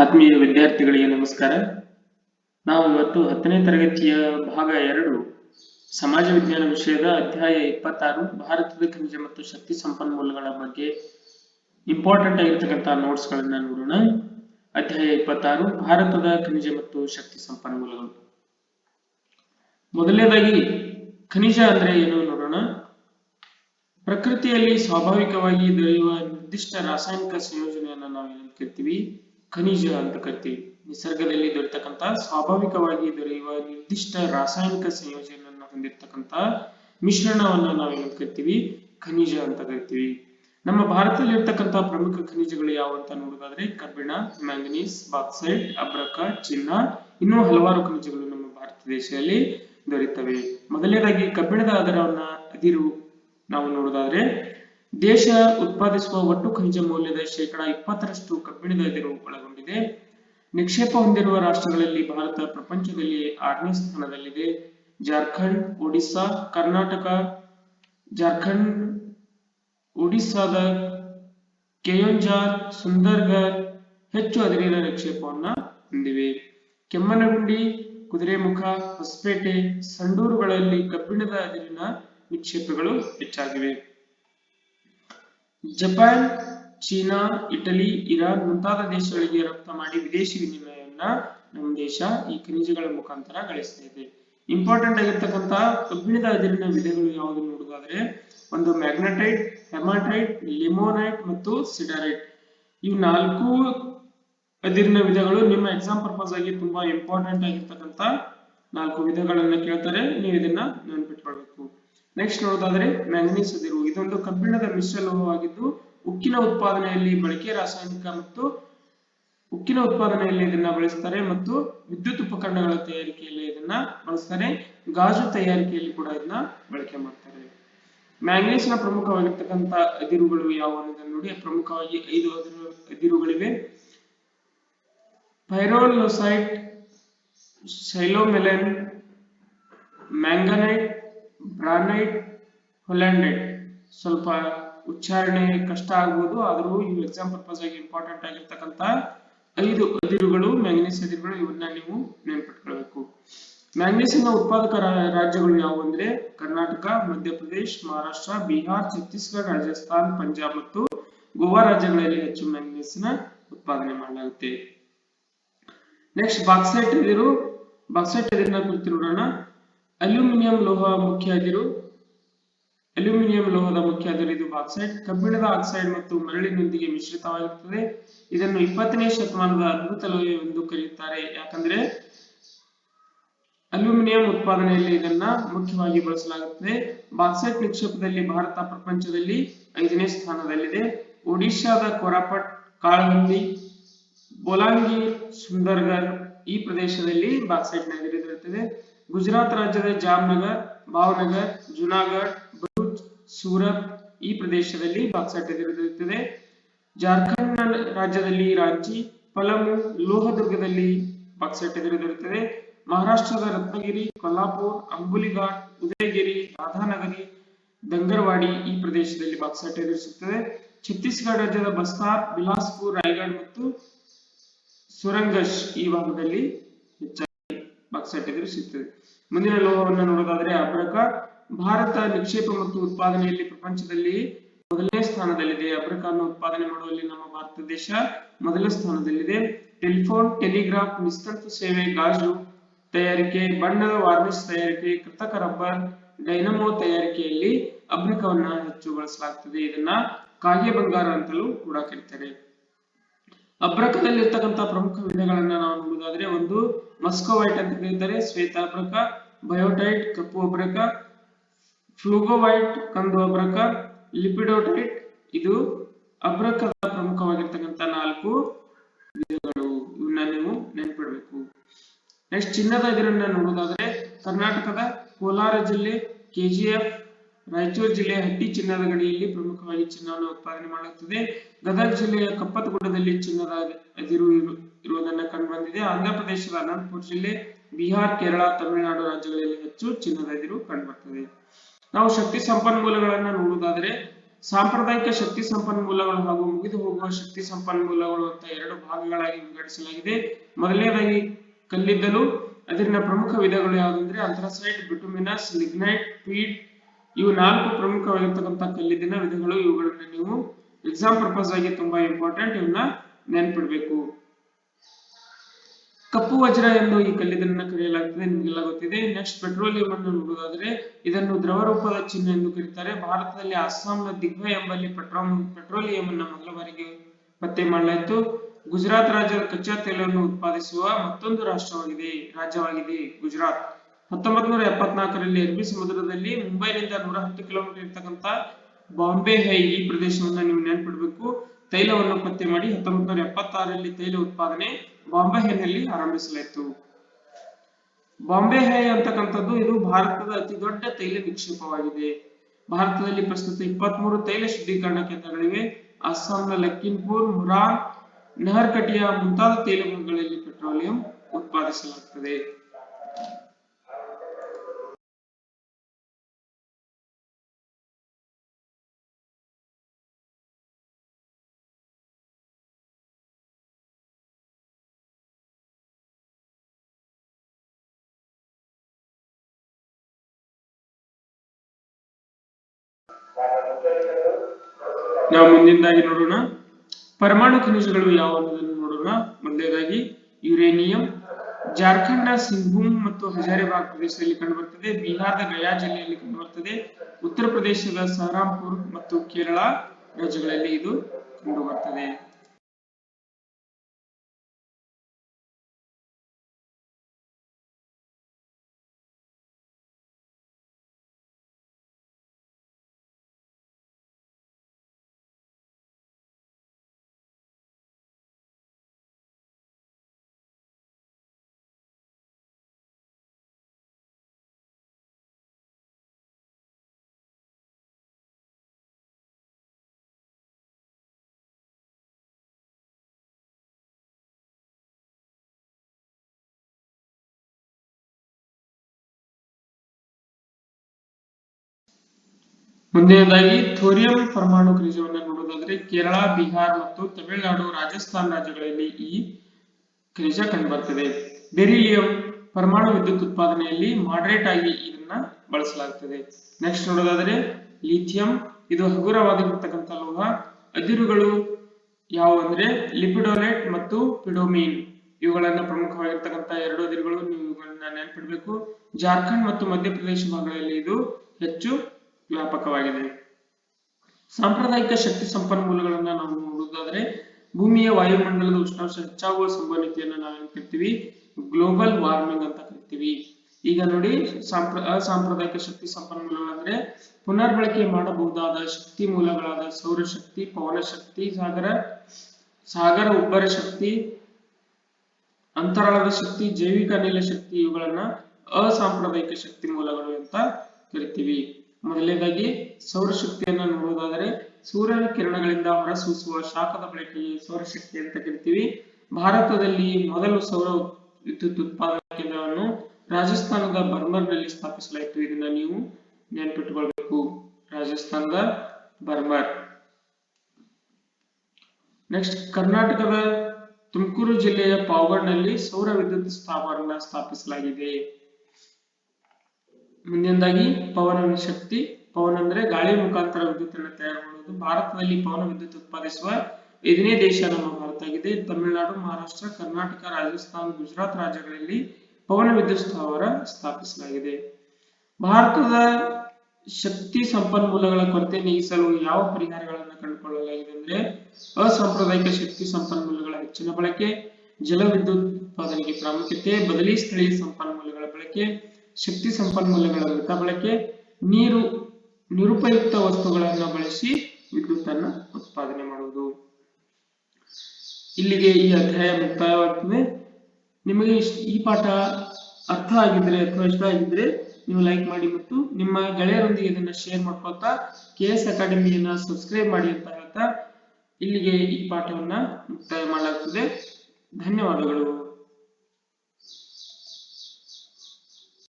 ಆತ್ಮೀಯ ವಿದ್ಯಾರ್ಥಿಗಳಿಗೆ ನಮಸ್ಕಾರ. ನಾವು ಇವತ್ತು ಹತ್ತನೇ ತರಗತಿಯ ಭಾಗ ಎರಡು, ಸಮಾಜ ವಿಜ್ಞಾನ ವಿಷಯದ ಅಧ್ಯಾಯ ಇಪ್ಪತ್ತಾರು, ಭಾರತದ ಖನಿಜ ಮತ್ತು ಶಕ್ತಿ ಸಂಪನ್ಮೂಲಗಳ ಬಗ್ಗೆ ಇಂಪಾರ್ಟೆಂಟ್ ಆಗಿರ್ತಕ್ಕಂತಹ ನೋಟ್ಸ್ ಗಳನ್ನ ನೋಡೋಣ. ಅಧ್ಯಾಯ ಇಪ್ಪತ್ತಾರು, ಭಾರತದ ಖನಿಜ ಮತ್ತು ಶಕ್ತಿ ಸಂಪನ್ಮೂಲಗಳು. ಮೊದಲನೇದಾಗಿ, ಖನಿಜ ಅಂದ್ರೆ ಏನು ನೋಡೋಣ. ಪ್ರಕೃತಿಯಲ್ಲಿ ಸ್ವಾಭಾವಿಕವಾಗಿ ದೊರೆಯುವ ನಿರ್ದಿಷ್ಟ ರಾಸಾಯನಿಕ ಸಂಯೋಜನೆಯನ್ನ ನಾವು ಏನಂತ ಕರಿತೀವಿ ಖನಿಜ ಅಂತ ಕರಿತೀವಿ ನಿಸರ್ಗದಲ್ಲಿ ದೊರೆತಕ್ಕಂತ ಸ್ವಾಭಾವಿಕವಾಗಿ ದೊರೆಯುವ ನಿರ್ದಿಷ್ಟ ರಾಸಾಯನಿಕ ಸಂಯೋಜನೆಯನ್ನು ಹೊಂದಿರತಕ್ಕಂತ ಮಿಶ್ರಣವನ್ನ ಏನಂತ ಕರಿತೀವಿ ಖನಿಜ ಅಂತ ಕರಿತೀವಿ. ನಮ್ಮ ಭಾರತದಲ್ಲಿ ಇರ್ತಕ್ಕಂತಹ ಪ್ರಮುಖ ಖನಿಜಗಳು ಯಾವ ಅಂತ ನೋಡೋದಾದ್ರೆ ಕಬ್ಬಿಣ, ಮ್ಯಾಂಗನೀಸ್ ಬಾಕ್ಸೈಡ್ ಅಬ್ರಕ, ಚಿನ್ನ ಇನ್ನೂ ಹಲವಾರು ಖನಿಜಗಳು ನಮ್ಮ ಭಾರತ ದೇಶದಲ್ಲಿ ದೊರೆಯುತ್ತವೆ ಮೊದಲನೇದಾಗಿ ಕಬ್ಬಿಣದ ಆಧಾರವನ್ನ ಅದಿರು ನಾವು ನೋಡೋದಾದ್ರೆ ದೇಶ ಉತ್ಪಾದಿಸುವ ಒಟ್ಟು ಖನಿಜ ಮೌಲ್ಯದ ಶೇಕಡಾ ಇಪ್ಪತ್ತರಷ್ಟು ಕಬ್ಬಿಣದ ಎದುರು ಒಳಗೊಂಡಿದೆ. ನಿಕ್ಷೇಪ ಹೊಂದಿರುವ ರಾಷ್ಟ್ರಗಳಲ್ಲಿ ಭಾರತ ಪ್ರಪಂಚದಲ್ಲಿ ಆರನೇ ಸ್ಥಾನದಲ್ಲಿದೆ. ಜಾರ್ಖಂಡ್, ಒಡಿಸ್ಸಾ, ಕರ್ನಾಟಕ, ಜಾರ್ಖಂಡ್, ಒಡಿಸ್ಸಾದ ಕೆಯೋಂಜಾರ್ ಸುಂದರ್ಗರ್ ಹೆಚ್ಚು ಅದಿರಿನ ನಿಕ್ಷೇಪವನ್ನು ಹೊಂದಿವೆ. ಕೆಮ್ಮನಗುಂಡಿ, ಕುದುರೆಮುಖ, ಹೊಸಪೇಟೆ, ಸಂಡೂರುಗಳಲ್ಲಿ ಕಬ್ಬಿಣದ ಅದಿರಿನ ನಿಕ್ಷೇಪಗಳು ಹೆಚ್ಚಾಗಿವೆ. ಜಪಾನ್, ಚೀನಾ, ಇಟಲಿ, ಇರಾನ್ ಮುಂತಾದ ದೇಶಗಳಿಗೆ ರಫ್ತು ಮಾಡಿ ವಿದೇಶಿ ವಿನಿಮಯವನ್ನ ನಮ್ಮ ದೇಶ ಈ ಖನಿಜಗಳ ಮುಖಾಂತರ ಗಳಿಸ್ತಾ ಇದೆ. ಇಂಪಾರ್ಟೆಂಟ್ ಆಗಿರ್ತಕ್ಕಂತ ಕಬ್ಬಿಣದ ಅದಿರಿನ ವಿಧಗಳು ಯಾವುದು ನೋಡುದಾದ್ರೆ ಒಂದು ಮ್ಯಾಗ್ನೆಟೈಟ್ ಹೆಮಾಟೈಟ್ ಲಿಮೋನೈಟ್ ಮತ್ತು ಸಿಡರೈಟ್ ಇವು ನಾಲ್ಕು ಅದಿರಿನ ವಿಧಗಳು ನಿಮ್ಮ ಎಕ್ಸಾಮ್ ಪರ್ಪಸ್ ಆಗಿ ತುಂಬಾ ಇಂಪಾರ್ಟೆಂಟ್ ಆಗಿರ್ತಕ್ಕಂತ ನಾಲ್ಕು ವಿಧಗಳನ್ನ ಕೇಳ್ತಾರೆ. ನೀವು ಇದನ್ನ ನೆನ್ಪಿಟ್ಕೊಳ್ಬೇಕು. ನೆಕ್ಸ್ಟ್ ನೋಡೋದಾದ್ರೆ ಮ್ಯಾಂಗನೀಸ್ ಅದಿರು. ಇದೊಂದು ಕಬ್ಬಿಣದ ಮಿಶ್ರಲೋಹವಾಗಿದ್ದು ಉಕ್ಕಿನ ಉತ್ಪಾದನೆಯಲ್ಲಿ ಬಳಕೆ ರಾಸಾಯನಿಕ ಮತ್ತು ಉಕ್ಕಿನ ಉತ್ಪಾದನೆಯಲ್ಲಿ ಇದನ್ನ ಬಳಸ್ತಾರೆ ಮತ್ತು ವಿದ್ಯುತ್ ಉಪಕರಣಗಳ ತಯಾರಿಕೆಯಲ್ಲಿ ಇದನ್ನ ಬಳಸ್ತಾರೆ. ಗಾಜು ತಯಾರಿಕೆಯಲ್ಲಿ ಕೂಡ ಇದನ್ನ ಬಳಕೆ ಮಾಡ್ತಾರೆ. ಮ್ಯಾಂಗನೀಸ್ನ ಪ್ರಮುಖವಾಗಿರ್ತಕ್ಕಂಥ ಅದಿರುಗಳು ಯಾವುವು ಅನ್ನೋದನ್ನು ನೋಡಿ. ಪ್ರಮುಖವಾಗಿ ಐದು ಅದಿರು ಅದಿರುಗಳಿವೆ. ಪೈರೋಲೋಸೈಟ್ ಸೈಲೋಮೆಲೆನ್ ಮ್ಯಾಂಗನೈಟ್ ಬ್ರಾನೈಟ್ ಹೊಲ್ಯಾಂಡೈಟ್ ಸ್ವಲ್ಪ ಉಚ್ಚಾರಣೆ ಕಷ್ಟ ಆಗ್ಬೋದು, ಆದರೂ ಇವು ಎಕ್ಸಾಮ್ ಪರ್ಪಸ್ ಆಗಿ ಇಂಪಾರ್ಟೆಂಟ್ ಆಗಿರ್ತಕ್ಕಂತ ಐದು ಅದಿರುಗಳು ಮ್ಯಾಂಗನೀಸ್ ಅದಿರುಗಳು ಇವನ್ನ ನೀವು ನೆನ್ಪಿಟ್ಕೊಳ್ಬೇಕು. ಮ್ಯಾಂಗನೀಸಿನ ಉತ್ಪಾದಕ ರಾಜ್ಯಗಳು ಯಾವುವು ಅಂದ್ರೆ ಕರ್ನಾಟಕ, ಮಧ್ಯಪ್ರದೇಶ್, ಮಹಾರಾಷ್ಟ್ರ, ಬಿಹಾರ್, ಛತ್ತೀಸ್ಗಢ, ರಾಜಸ್ಥಾನ್, ಪಂಜಾಬ್ ಮತ್ತು ಗೋವಾ ರಾಜ್ಯಗಳಲ್ಲಿ ಹೆಚ್ಚು ಮ್ಯಾಂಗನೀಸ್ನ ಉತ್ಪಾದನೆ ಮಾಡಲಾಗುತ್ತೆ. ನೆಕ್ಸ್ಟ್ ಬಾಕ್ಸೈಟ್ ಅದಿರು. ಬಾಕ್ಸೈಟ್ ಅದಿರನ್ನ ಕುರಿತು ನೋಡೋಣ. ಅಲ್ಯೂಮಿನಿಯಂ ಲೋಹ ಮುಖ್ಯ ಅದಿರು ಅಲ್ಯೂಮಿನಿಯಂ ಲೋಹದ ಮುಖ್ಯ ಅದಿರು ಇದು ಬಾಕ್ಸೈಟ್ ಕಬ್ಬಿಣದ ಆಕ್ಸೈಡ್ ಮತ್ತು ಮರಳಿನೊಂದಿಗೆ ಮಿಶ್ರಿತವಾಗಿರುತ್ತದೆ. ಇದನ್ನು ಇಪ್ಪತ್ತನೇ ಶತಮಾನದ ಅದ್ಭುತ ಲೋಹ ಎಂದು ಕರೆಯುತ್ತಾರೆ. ಯಾಕಂದ್ರೆ ಅಲ್ಯೂಮಿನಿಯಂ ಉತ್ಪಾದನೆಯಲ್ಲಿ ಇದನ್ನ ಮುಖ್ಯವಾಗಿ ಬಳಸಲಾಗುತ್ತದೆ. ಬಾಕ್ಸೈಟ್ ನಿಕ್ಷೇಪದಲ್ಲಿ ಭಾರತ ಪ್ರಪಂಚದಲ್ಲಿ ಐದನೇ ಸ್ಥಾನದಲ್ಲಿದೆ. ಒಡಿಶಾದ ಕೊರಾಪಟ್, ಕಾಳಹಂದಿ, ಬೋಲಾಂಗಿ, ಸುಂದರ್ಗರ್ ಈ ಪ್ರದೇಶದಲ್ಲಿ ಬಾಕ್ಸೈಟ್ ನಗರಿ ಗುಜರಾತ್ ರಾಜ್ಯದ ಜಾಮ್ನಗರ್, ಭಾವನಗರ್ ಜುನಾಗಢ್ ಭರೂಚ್ ಸೂರತ್ ಈ ಪ್ರದೇಶದಲ್ಲಿ ಬಾಕ್ಸೈಟ್ ದೊರೆಯುತ್ತದೆ ಜಾರ್ಖಂಡ್ ರಾಜ್ಯದಲ್ಲಿ ರಾಂಚಿ, ಪಲಮು, ಲೋಹದುರ್ಗದಲ್ಲಿ ಬಾಕ್ಸೈಟ್ ದೊರೆಯುತ್ತದೆ ಮಹಾರಾಷ್ಟ್ರದ ರತ್ನಗಿರಿ, ಕೊಲ್ಲಾಪುರ್, ಅಂಬುಲಿಘಾಟ್, ಉದಯಗಿರಿ, ರಾಧಾನಗರಿ, ದಂಗರ್ವಾಡಿ ಈ ಪ್ರದೇಶದಲ್ಲಿ ಬಾಕ್ಸೈಟ್ ಎದುರಿಸುತ್ತದೆ ಛತ್ತೀಸ್ಗಢ ರಾಜ್ಯದ ಬಸ್ತಾರ್, ಬಿಲಾಸ್ಪುರ್ ರಾಯಗಢ್ ಮತ್ತು ಸುರಂಗಶ್ ಈ ಭಾಗದಲ್ಲಿ ಹೆಚ್ಚಾಗಿ ಬಾಕ್ಸೈಟ್ ಸಿಗ್ತದೆ. ಮುಂದಿನ ಲೋಹವನ್ನು ನೋಡೋದಾದ್ರೆ ಅಬ್ರಕ ಭಾರತ ನಿಕ್ಷೇಪ ಮತ್ತು ಉತ್ಪಾದನೆಯಲ್ಲಿ ಪ್ರಪಂಚದಲ್ಲಿ ಮೊದಲನೇ ಸ್ಥಾನದಲ್ಲಿದೆ. ಅಬ್ರಕನ್ನು ಉತ್ಪಾದನೆ ಮಾಡುವಲ್ಲಿ ನಮ್ಮ ಭಾರತ ದೇಶ ಮೊದಲ ಸ್ಥಾನದಲ್ಲಿದೆ. ಟೆಲಿಫೋನ್, ಟೆಲಿಗ್ರಾಫ್, ನಿಸ್ತಂತು ಸೇವೆ, ಗಾಜು ತಯಾರಿಕೆ, ಬಣ್ಣದ ವಾರ್ನಿಷ್ ತಯಾರಿಕೆ, ಕೃತಕ ರಬ್ಬರ್, ಡೈನಮೋ ತಯಾರಿಕೆಯಲ್ಲಿ ಅಬ್ರಕವನ್ನ ಹೆಚ್ಚು ಬಳಸಲಾಗ್ತದೆ. ಇದನ್ನ ಕಾಗೆ ಬಂಗಾರ ಅಂತಲೂ ಕೂಡ ಕರೀತಾರೆ. ಅಬ್ರಕದಲ್ಲಿ ಇರ್ತಕ್ಕಂಥ ಪ್ರಮುಖ ವಿಧಗಳನ್ನ ನಾವು ನೋಡೋದಾದ್ರೆ ಒಂದು ಮಸ್ಕೋವೈಟ್ ಅಂತ ಕರೀತಾರೆ ಶ್ವೇತ ಅಬ್ರಕ ಬಯೋಟೈಟ್ ಕಪ್ಪು ಅಬ್ರಕ ಫ್ಲೂಗೋವೈಟ್ ಕಂದು ಅಬ್ರಕ ಲಿಪಿಡೋಟೈಟ್. ಇದು ಅಭ್ರಕದ ಪ್ರಮುಖವಾಗಿರ್ತಕ್ಕಂಥ ನಾಲ್ಕು ವಿಧಗಳು. ಇವನ್ನ ನೀವು ನೆನ್ಪಿಡ್ಬೇಕು. ನೆಕ್ಸ್ಟ್ ಚಿನ್ನದ ಇದರನ್ನ ನೋಡೋದಾದ್ರೆ ಕರ್ನಾಟಕದ ಕೋಲಾರ ಜಿಲ್ಲೆ ಕೆಜಿಎಫ್ ರಾಯಚೂರು ಜಿಲ್ಲೆಯ ಹಟ್ಟಿ ಚಿನ್ನದ ಗಣಿಯಲ್ಲಿ ಪ್ರಮುಖವಾಗಿ ಚಿನ್ನವನ್ನು ಉತ್ಪಾದನೆ ಮಾಡುತ್ತದೆ. ಗದಗ ಜಿಲ್ಲೆಯ ಕಪ್ಪತಗುಡ್ಡದಲ್ಲಿ ಚಿನ್ನದ ಅದಿರು ಇರುವುದನ್ನು ಕಂಡು ಬಂದಿದೆ. ಅನಂತಪುರ ಜಿಲ್ಲೆ, ಬಿಹಾರ್, ಕೇರಳ, ತಮಿಳುನಾಡು ರಾಜ್ಯಗಳಲ್ಲಿ ಹೆಚ್ಚು ಚಿನ್ನದ ಅದಿರು ಕಂಡು ಬರ್ತದೆ. ನಾವು ಶಕ್ತಿ ಸಂಪನ್ಮೂಲಗಳನ್ನ ನೋಡುವುದಾದ್ರೆ, ಸಾಂಪ್ರದಾಯಿಕ ಶಕ್ತಿ ಸಂಪನ್ಮೂಲಗಳು ಹಾಗೂ ಮುಗಿದು ಹೋಗುವ ಶಕ್ತಿ ಸಂಪನ್ಮೂಲಗಳು ಅಂತ ಎರಡು ಭಾಗಗಳಾಗಿ ವಿಂಗಡಿಸಲಾಗಿದೆ. ಮೊದಲನೇದಾಗಿ ಕಲ್ಲಿದ್ದಲು. ಅದರಿಂದ ಪ್ರಮುಖ ವಿಧಗಳು ಯಾವುದಂದ್ರೆ ಅಂತರಸೈಟ್ ಬಿಟುಮಿನಸ್, ಲಿಗ್ನೈಟ್ ಪೀಟ್ ಇವು ನಾಲ್ಕು ಪ್ರಮುಖವಾಗಿರ್ತಕ್ಕಂಥ ಕಲ್ಲಿದ್ದಿನ ವಿಧಗಳು. ಇವುಗಳನ್ನ ನೀವು ಎಕ್ಸಾಮ್ ಪರ್ಪಸ್ ಆಗಿ ತುಂಬಾ ಇಂಪಾರ್ಟೆಂಟ್ ಇವನ್ನ ನೆನ್ಪಿಡ್ಬೇಕು. ಕಪ್ಪು ವಜ್ರ ಎಂದು ಈ ಕಲ್ಲಿದ್ದನ್ನ ಕರೆಯಲಾಗುತ್ತದೆ ನಿಮಗೆಲ್ಲ ಗೊತ್ತಿದೆ. ನೆಕ್ಸ್ಟ್ ಪೆಟ್ರೋಲಿಯಂ ಅನ್ನು ನೋಡೋದಾದ್ರೆ ಇದನ್ನು ದ್ರವ ರೂಪದ ಚಿಹ್ನೆ ಎಂದು ಕರೀತಾರೆ. ಭಾರತದಲ್ಲಿ ಅಸ್ಸಾಂನ ದಿಗ್ವೆ ಎಂಬಲ್ಲಿ ಪೆಟ್ರೋಲ್ ಪೆಟ್ರೋಲಿಯಂ ಅನ್ನ ಮೊದಲ ಬಾರಿಗೆ ಪತ್ತೆ ಮಾಡಲಾಯಿತು. ಗುಜರಾತ್ ರಾಜ್ಯದ ಕಚ್ಚಾ ತೈಲವನ್ನು ಉತ್ಪಾದಿಸುವ ಮತ್ತೊಂದು ರಾಷ್ಟ್ರವಾಗಿದೆ, ರಾಜ್ಯವಾಗಿದೆ ಗುಜರಾತ್. ಹತ್ತೊಂಬತ್ ನೂರ ಎಪ್ಪತ್ನಾಲ್ಕರಲ್ಲಿ ಅರಬ್ಬಿ ಸಮುದ್ರದಲ್ಲಿ ಮುಂಬೈನಿಂದ ನೂರ ಹತ್ತು ಕಿಲೋಮೀಟರ್ ಇರ್ತಕ್ಕಂಥ ಬಾಂಬೆ ಹೈ ಈ ಪ್ರದೇಶವನ್ನ ನೀವು ನೆನ್ಪಿಡ್ಬೇಕು. ತೈಲವನ್ನು ಪತ್ತೆ ಮಾಡಿ ಹತ್ತೊಂಬತ್ ನೂರ ಎಪ್ಪತ್ತಾರರಲ್ಲಿ ತೈಲ ಉತ್ಪಾದನೆ ಬಾಂಬೆ ಹೈನಲ್ಲಿ ಆರಂಭಿಸಲಾಯಿತು. ಬಾಂಬೆ ಹೈ ಅಂತಕ್ಕಂಥದ್ದು ಇದು ಭಾರತದ ಅತಿ ದೊಡ್ಡ ತೈಲ ನಿಕ್ಷೇಪವಾಗಿದೆ. ಭಾರತದಲ್ಲಿ ಪ್ರಸ್ತುತ ಇಪ್ಪತ್ಮೂರು ತೈಲ ಶುದ್ಧೀಕರಣ ಕೇಂದ್ರಗಳಿವೆ. ಅಸ್ಸಾಂನ ಲಖೀಂಪುರ್ ಮುರಾನ್ ನಹರ್ಕಟಿಯ ಮುಂತಾದ ತೈಲಗಳಲ್ಲಿ ಪೆಟ್ರೋಲಿಯಂ ಉತ್ಪಾದಿಸಲಾಗುತ್ತದೆ ನಾವು ಮುಂದಿನದಾಗಿ ನೋಡೋಣ. ಪರಮಾಣು ಖನಿಜಗಳು ಯಾವ ನೋಡೋಣ. ಮೊದಲನೇದಾಗಿ, ಯುರೇನಿಯಂ. ಜಾರ್ಖಂಡ್ನ ಸಿಂಗ್ಭೂಮ್ ಮತ್ತು ಹಜಾರಿಬಾಗ್ ಪ್ರದೇಶದಲ್ಲಿ ಕಂಡುಬರುತ್ತದೆ ಬಿಹಾರದ ಗಯಾ ಜಿಲ್ಲೆಯಲ್ಲಿ ಕಂಡುಬರುತ್ತದೆ ಉತ್ತರ ಪ್ರದೇಶದ ಸಹರಾಂಪುರ್ ಮತ್ತು ಕೇರಳ ರಾಜ್ಯಗಳಲ್ಲಿ ಇದು ಕಂಡುಬರುತ್ತದೆ ಮುಂದಿನದಾಗಿ ಥೋರಿಯಂ ಪರಮಾಣು ಖನಿಜವನ್ನು ನೋಡೋದಾದ್ರೆ ಕೇರಳ, ಬಿಹಾರ್ ಮತ್ತು ತಮಿಳುನಾಡು ರಾಜಸ್ಥಾನ್ ರಾಜ್ಯಗಳಲ್ಲಿ ಈ ಖನಿಜ ಕಂಡುಬರ್ತದೆ. ಬೆರಿಲಿಯಂ ಪರಮಾಣು ವಿದ್ಯುತ್ ಉತ್ಪಾದನೆಯಲ್ಲಿ ಮಾಡರೇಟ್ ಆಗಿ ಇದನ್ನ ಬಳಸಲಾಗುತ್ತದೆ ನೆಕ್ಸ್ಟ್ ನೋಡೋದಾದ್ರೆ ಲಿಥಿಯಂ ಇದು ಹಗುರವಾಗಿರ್ತಕ್ಕಂಥ ಲೋಹ. ಅದಿರುಗಳು ಯಾವ ಅಂದ್ರೆ ಲಿಪಿಡೋಲೇಟ್ ಮತ್ತು ಪಿಡೋಮೀನ್. ಇವುಗಳನ್ನ ಪ್ರಮುಖವಾಗಿರ್ತಕ್ಕಂಥ ಎರಡು ಅದಿರುಗಳು ನೀವು ಇವುಗಳನ್ನ ನೆನಪಿಡ್ಬೇಕು. ಜಾರ್ಖಂಡ್ ಮತ್ತು ಮಧ್ಯಪ್ರದೇಶ ಭಾಗಗಳಲ್ಲಿ ಇದು ಹೆಚ್ಚು ವ್ಯಾಪಕವಾಗಿದೆ. ಸಾಂಪ್ರದಾಯಿಕ ಶಕ್ತಿ ಸಂಪನ್ಮೂಲಗಳನ್ನ ನಾವು ನೋಡೋದಾದ್ರೆ ಭೂಮಿಯ ವಾಯುಮಂಡಲದ ಉಷ್ಣಾಂಶ ಹೆಚ್ಚಾಗುವ ಸಂಭವನೀಯತೆಯನ್ನು ನಾವೇನ್ ಕರಿತೀವಿ? ಗ್ಲೋಬಲ್ ವಾರ್ಮಿಂಗ್ ಅಂತ ಕರಿತೀವಿ. ಈಗ ನೋಡಿ, ಸಾಂಪ್ರ, ಅಸಾಂಪ್ರದಾಯಿಕ ಶಕ್ತಿ ಸಂಪನ್ಮೂಲಗಳಂದ್ರೆ, ಪುನರ್ಬಳಕೆ ಮಾಡಬಹುದಾದ ಶಕ್ತಿ ಮೂಲಗಳಾದ ಸೌರಶಕ್ತಿ ಪವನ ಶಕ್ತಿ ಸಾಗರ ಸಾಗರ ಉಬ್ಬರ ಶಕ್ತಿ, ಅಂತರಾಳದ ಶಕ್ತಿ, ಜೈವಿಕ ಅನಿಲ ಶಕ್ತಿ ಇವುಗಳನ್ನ ಅಸಾಂಪ್ರದಾಯಿಕ ಶಕ್ತಿ ಮೂಲಗಳು ಅಂತ ಕರಿತೀವಿ. ಮೊದಲನೇದಾಗಿ ಸೌರಶಕ್ತಿಯನ್ನ ನೋಡೋದಾದರೆ ಸೂರ್ಯನ ಕಿರಣಗಳಿಂದ ಹೊರಸೂಸುವ ಶಾಖದ ಬಳಕೆಗೆ ಸೌರಶಕ್ತಿ ಅಂತ ಕರಿತೀವಿ. ಭಾರತದಲ್ಲಿ ಮೊದಲು ಸೌರ ವಿದ್ಯುತ್ ಉತ್ಪಾದನಾ ಕೇಂದ್ರವನ್ನು ರಾಜಸ್ಥಾನದ ಬರ್ಮರ್ನಲ್ಲಿ ಸ್ಥಾಪಿಸಲಾಯಿತು. ಇದನ್ನ ನೀವು ನೆನಪಿಟ್ಟುಕೊಳ್ಬೇಕು ರಾಜಸ್ಥಾನದ ಬರ್ಮರ್. ನೆಕ್ಸ್ಟ್ ಕರ್ನಾಟಕದ ತುಮಕೂರು ಜಿಲ್ಲೆಯ ಪಾವಗಡ್ನಲ್ಲಿ ಸೌರ ವಿದ್ಯುತ್ ಸ್ಥಾವರನ ಸ್ಥಾಪಿಸಲಾಗಿದೆ. ಮುಂದಿನದಾಗಿ ಪವನ ಶಕ್ತಿ, ಪವನ ಅಂದ್ರೆ ಗಾಳಿ ಮುಖಾಂತರ ವಿದ್ಯುತ್ ಅನ್ನು ತಯಾರು ಮಾಡುವುದು. ಭಾರತದಲ್ಲಿ ಪವನ ವಿದ್ಯುತ್ ಉತ್ಪಾದಿಸುವ ಐದನೇ ದೇಶ ನಮ್ಮ ಭಾರತ ಆಗಿದೆ. ತಮಿಳುನಾಡು, ಮಹಾರಾಷ್ಟ್ರ, ಕರ್ನಾಟಕ, ರಾಜಸ್ಥಾನ, ಗುಜರಾತ್ ರಾಜ್ಯಗಳಲ್ಲಿ ಪವನ ವಿದ್ಯುತ್ ಸ್ಥಾವರ ಸ್ಥಾಪಿಸಲಾಗಿದೆ. ಭಾರತದ ಶಕ್ತಿ ಸಂಪನ್ಮೂಲಗಳ ಕೊರತೆ ನೀಗಿಸಲು ಯಾವ ಪರಿಹಾರಗಳನ್ನು ಕಂಡುಕೊಳ್ಳಲಾಗಿದೆ ಅಂದ್ರೆ ಅಸಾಂಪ್ರದಾಯಿಕ ಶಕ್ತಿ ಸಂಪನ್ಮೂಲಗಳ ಹೆಚ್ಚಿನ ಬಳಕೆ, ಜಲವಿದ್ಯುತ್ ಉತ್ಪಾದನೆಗೆ ಪ್ರಾಮುಖ್ಯತೆ, ಬದಲಿ ಸ್ಥಳೀಯ ಸಂಪನ್ಮೂಲಗಳ ಬಳಕೆ ಶಕ್ತಿ ಸಂಪನ್ಮೂಲಗಳ ಬಳಕೆ ನೀರು, ನಿರುಪಯುಕ್ತ ವಸ್ತುಗಳನ್ನು ಬಳಸಿ ವಿದ್ಯುತ್ ಅನ್ನ ಉತ್ಪಾದನೆ ಮಾಡುವುದು. ಇಲ್ಲಿಗೆ ಈ ಅಧ್ಯಾಯ ಮುಕ್ತಾಯವಾಗ್ತದೆ. ನಿಮಗೆ ಈ ಪಾಠ ಅರ್ಥ ಆಗಿದ್ರೆ ಅಥವಾ ಇಷ್ಟ ಆಗಿದ್ರೆ ನೀವು ಲೈಕ್ ಮಾಡಿ ಮತ್ತು ನಿಮ್ಮ ಗೆಳೆಯರೊಂದಿಗೆ ಇದನ್ನ ಶೇರ್ ಮಾಡ್ಕೊಳ್ತಾ ಕೆ ಎಸ್ ಅಕಾಡೆಮಿಯನ್ನ ಸಬ್ಸ್ಕ್ರೈಬ್ ಮಾಡಿ ಅಂತ ಹೇಳ್ತಾ ಇಲ್ಲಿಗೆ ಈ ಪಾಠವನ್ನ ಮುಕ್ತಾಯ ಮಾಡಲಾಗ್ತದೆ. ಧನ್ಯವಾದಗಳು.